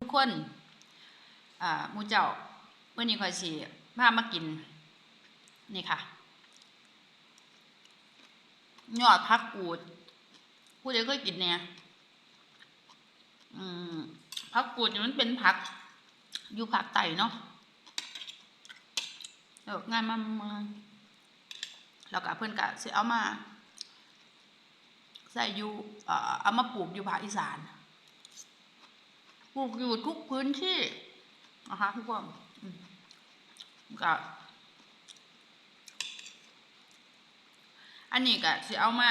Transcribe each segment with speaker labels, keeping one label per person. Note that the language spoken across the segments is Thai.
Speaker 1: ทุกคนอ่ามูเจ้าเมื่อนี้คอยสิพามากิน นี่ค่ะ ยอดพักกูด ผู้ใดเคยกินเนี่ยอืมพักกูดนี่มันเป็นผัก อยู่ผักไต่เนาะเอองานมาเมาแล้วก็เพื่อนกะสิเอามา ใส่อยู่เอามาปลูกอยู่ภาคอีสาน ปลูกอยู่ทุกพื้นที่นะคะทุกคนก็อันนี้ก็สิเอามา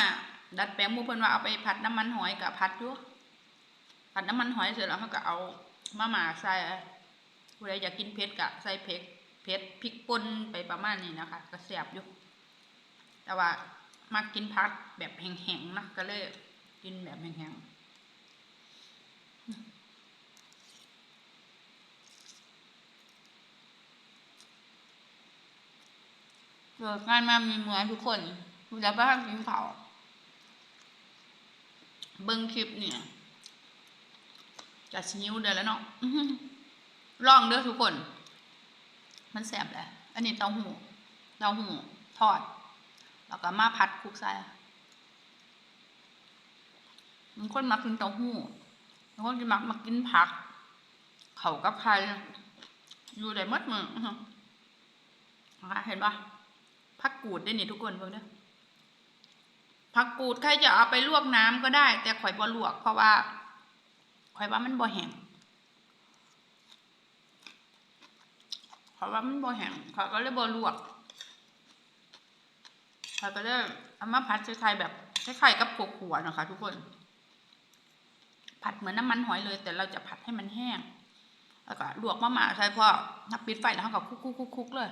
Speaker 1: ดัดแปลงมูเพิ่นว่าเอาไปผัดน้ำมันหอยกับผัดอยู่ผัดน้ำมันหอยเสร็จแล้วเขาก็เอามาหมาใส่ผู้ใดอยากกินเผ็ดก็ใส่เผ็ดเผ็ดพริกป่นไปประมาณนี้นะคะ ก็แซ่บอยู่ แต่ว่ามากินผัดแบบแห้งๆนะก็เลยกินแบบแห้งๆ เลิกงานมามีเหมือนทุกคนดูแลบ้านกินข้าเบิ้งคลิปเนี่ยจะชิวเดือนแล้วเนาะลองเด้อทุกคน มันแสบแหละอันนี้เต้าหู้เต้าหู้ทอด แล้วก็มาผัดคลุกใส่มันคนมักกินเต้าหู้บางคนกินมักมักกินผัก เขากับใครอยู่ได้หมดมืออื้อหือนะคะเห็นปะ ผักกูดได้เนี่ยทุกคนเพิ่งเด้อผักกูดใครจะเอาไปลวกน้ำก็ได้ แต่ข่อยบ่ลวก เพราะว่าข่อยว่ามันบ่แห้งข่อยว่ามันบ่แห้งข่อยก็เลยบ่ลวกข่อยก็เลยเอามาผัดคล้ายๆแบบคล้ายๆกับพวกขัวนะคะทุกคน ผัดเหมือนน้ำมันหอยเลย แต่เราจะผัดให้มันแห้งแล้วก็ลวกมะม่าใส่พอนับปิดไฟแล้วเขาก็คุกๆๆๆเลย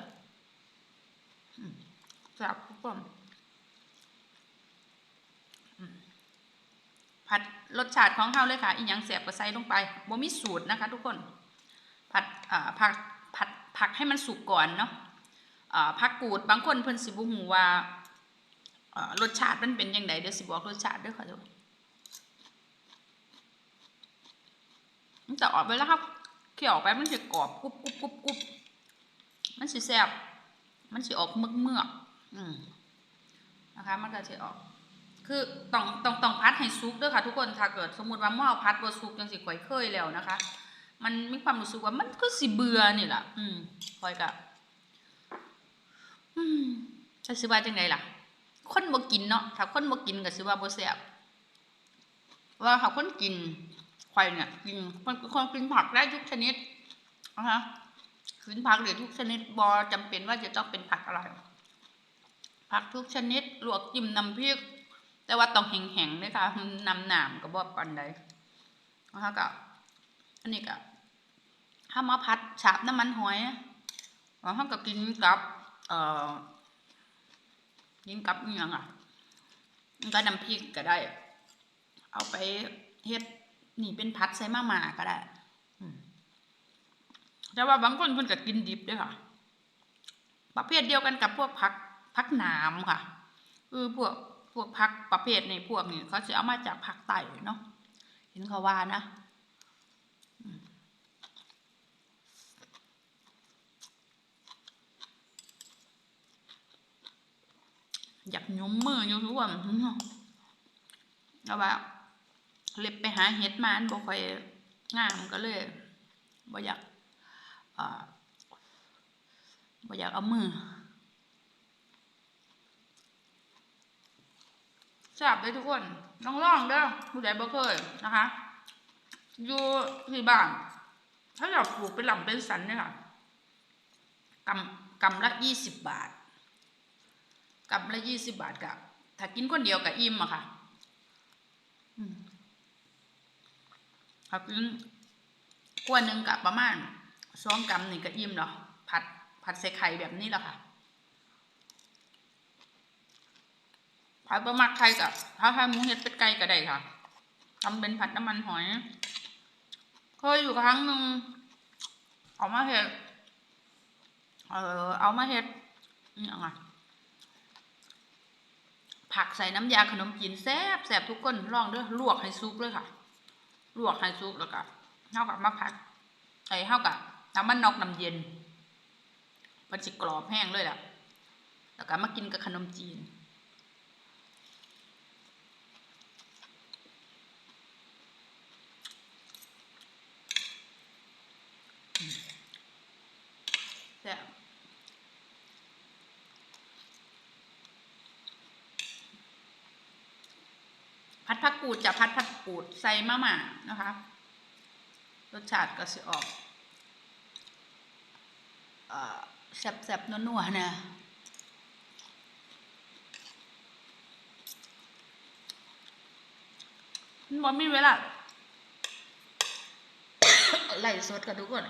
Speaker 1: จับทุกคนอืมผัดรสชาติของเขาเลยค่ะ อีกอย่างแสบก็ใส่ลงไปบ่มีสูตรนะคะ ทุกคน ผัดผักผัดผักให้มันสุกก่อนเนาะผักกูดบางคนเพิ่นสิบ่ฮู้ว่าอ่ารสชาติมันเป็นยังไงเดี๋ยวสิบอกรสชาติด้อค่ะทุกคนมันจะออกไปแล้วครับเคี่ยวออกไปมันจะกรอบกรุบกรุบกรุบกรุบมันสิแซ่บมันสิออกเมือกเมือก นะคะ มันก็สิออก คือต้องต้องต้องพัดให้สุกด้วยค่ะ ทุกคนถ้าเกิดสมมติว่าหม้อพัดบ่สุกจังสิข่อยเคยแล้วนะคะ มันมีความรู้สึกว่ามันก็สิเบื่อนี่แหละอืมข่อยก็อืมจะสิว่าจังไดล่ะ คนบ่กินเนาะถ้าคนบ่กินก็สิว่าบ่แซ่บว่าถ้าคนกินข่อยเนี่ยกินมันคนกินผักได้ทุกชนิดนะคะขืนผักหรือทุกชนิดบอจำเป็นว่าจะต้องเป็นผักอะไร ผักทุกชนิดลวกจิ้มน้ำพริก แต่ว่าต้องแห้งๆด้วยค่ะน้ำหนามกับบอปันใดนะคะกับอันนี้กับถ้ามาพัดฉาบน้ำมันหอยแล้วเขาก็กินกับ เอ่อกินกับอย่างอะก็น้ำพริกก็ได้ เอาไปเฮ็ดนี่เป็นพัดใส่มาม่าก็ได้แต่ว่าบางคนเพิ่นก็กินดิบด้วยค่ะ ประเภทเดียวกันกับพวกผัก ผักหนามค่ะคือพวกพวกผักประเภทในพวกนี้เขาจะเอามาจากผักไต่เนาะเห็นเขาว่านะอยากยุ้มมืออยู่ทุกวันแล้วว่าเล็บไปหาเห็ดมาอันบ่ค่อยงามก็เลยบ่อยากอ่าบ่อยากเอามือ ทราบเลยทุกคนลองลองๆเด้อผู้ใดบ่เคยนะคะ อยู่ที่บ้าน ถ้าอยากปลูกเป็นหล่ำเป็นสันเนี่ยค่ะกำกำละยี่สิบบาทกำละยี่สิบบาทกับถ้ากินคนเดียวกับอิ่มอะค่ะถ้ากินกวนหนึ่งกับประมาณสองกรัมนี่งก็อิ่มเนาะผัดผัดใส่ไข่แบบนี้แหละค่ะ ผัดบะมักไข่กับผัดไข่หมูเห็ดเป็ดไก่ก็ได้ค่ะทำเป็นผัดน้ำมันหอยเคยอยู่ครั้งหนึ่งเอามาเห็ดเออเอามาเห็ดนี่อาไงผักใส่น้ำยาขนมจีนแซ่บแซ่บทุกคนลองเด้อลวกให้ซุกเลยค่ะ ลวกให้ซุกแล้วก็เท่ากับมาผัดไอ้เท่ากับน้ำมันนอกน้ำเย็นมันสิกรอบแห้งเลยล่ะ แล้วก็มากินกับขนมจีน แซ่พัดผักกูดจะพัดผักกูดใส่มะม่านะคะ รสชาติก็สิออกอแซ่บๆนัวๆนะมันบ่มีเวลาไล่สดกันทุกคน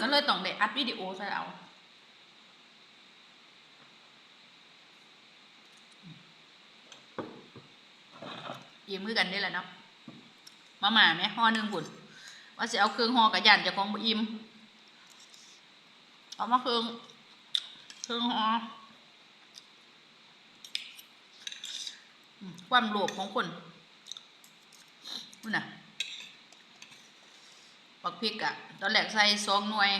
Speaker 1: ก็เลยต้องได้อัดวิดีโอใส่เอายิ้มคือกันได้แหละเนาะมาหมาไหมห่อหนึ่งบุญว่าสิเอาเครื่องห่อกับยันเจะของบ่อิ่มเอามาเครื่องเครื่องห่อความโลภของคนนู่นน่ะ ปักพริกอะตอนแรกใส่สองหน่วย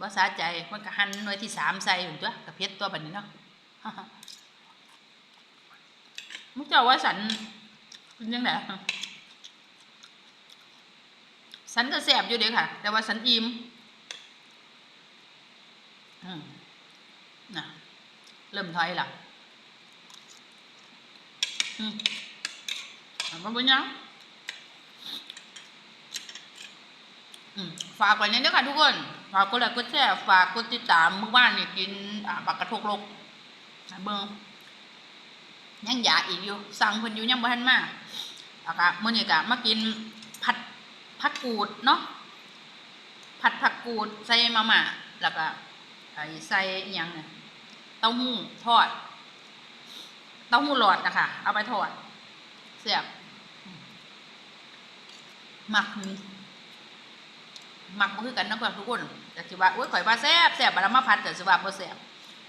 Speaker 1: ว่าสาใจมันก็หั่นหน่วยที่สามใส่ถึงตัวกับเพชรตัวแบบนี้เนาะมุกเจ้าว่าสันเป็นยังไงสันก็แสบอยู่เดียวค่ะ แต่ว่าสันอิ่มอืมนะเริ่มถอยละอืมมันเป็นยัง อืม ฝากไว้เนี่ยด้วยค่ะทุกคน ฝากกดไลค์กดแชร์ฝากกดติดตามเมื่อบ้านนี่กินอ่าปากกระทกลกเบิ่งยังอยากอีกอยู่ สั่งเพิ่นอยู่ยังบ่ทันมาแล้วก็มื้อนี้ก็มากินผัดผักกูดเนาะผัดผักกูดใส่มาม่าแล้วก็ใส่อิหยังเนี่ยเต้าหู้ทอด เต้าหู้หลอดนะคะเอาไปทอดเสียบหมักนี่ มักบ่คือกันนาะครับทุกคนแต่สิว่าโอ้ยข่อยว่าแซ่บแซ่บบัดละมาพัดแต่สิว่าบ่แซ่บ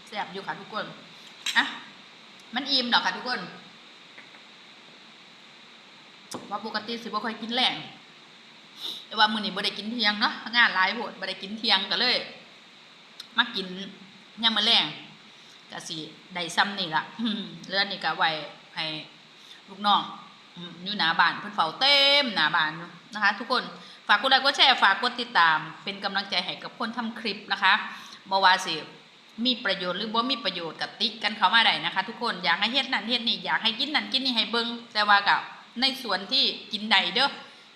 Speaker 1: แซ่บอยู่ค่ะทุกคนอะมันอิ่มดอกค่ะทุกคนว่าปกติสิบ่ค่อยกินแรงแต่ว่ามื้อนี้บ่ได้กินเที่ยงเนาะงานหลายโพดบ่ได้กินเที่ยงก็เลยมากินยามมื้อแรงก็สิได้ซ้ำนี่ล่ะเรื่อนนี่ก็ไว้ให้ลูกน้องอยู่หน้าบ้านเพิ่นเฝ้าเต็มหน้าบ้านนะคะ ทุกคน ฝากกดไลค์กดแชร์ฝากกดติดตาม เป็นกำลังใจให้กับคนทำคลิปนะคะบ่ว่าสิมีประโยชน์หรือบ่มีประโยชน์กับติกันเขามาได้นะคะ ทุกคนอยากให้เฮ็ดนั่นเฮ็ดนี่อยากให้กินนั่นกินนี่ให้เบิ่งแต่ว่ากับในส่วนที่กินใดเด้อ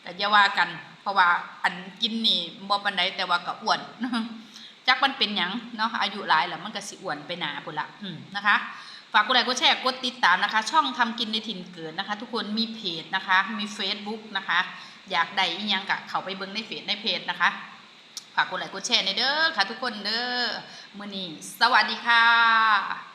Speaker 1: ก็อย่าว่ากัน เพราะว่าอันกินนี่บ่ปานใดแต่ว่าก็อ้วนจักมันเป็นหยังเนาะอายุหลายแล้วมันก็สิอ้วนไปหนาพุ่นละนะคะฝากกดไลค์กดแชร์กดติดตามนะคะ ช่องทำกินในถิ่นเกิดนะคะ ทุกคนมีเพจนะคะ มี Facebook นะคะ อยากได้อีหยังกะเขาไปเบิ้งในเฟซในเพจนะคะฝากกดไลค์กดแชร์ในเด้อค่ะทุกคนเด้อมื้อนี้สวัสดีค่ะ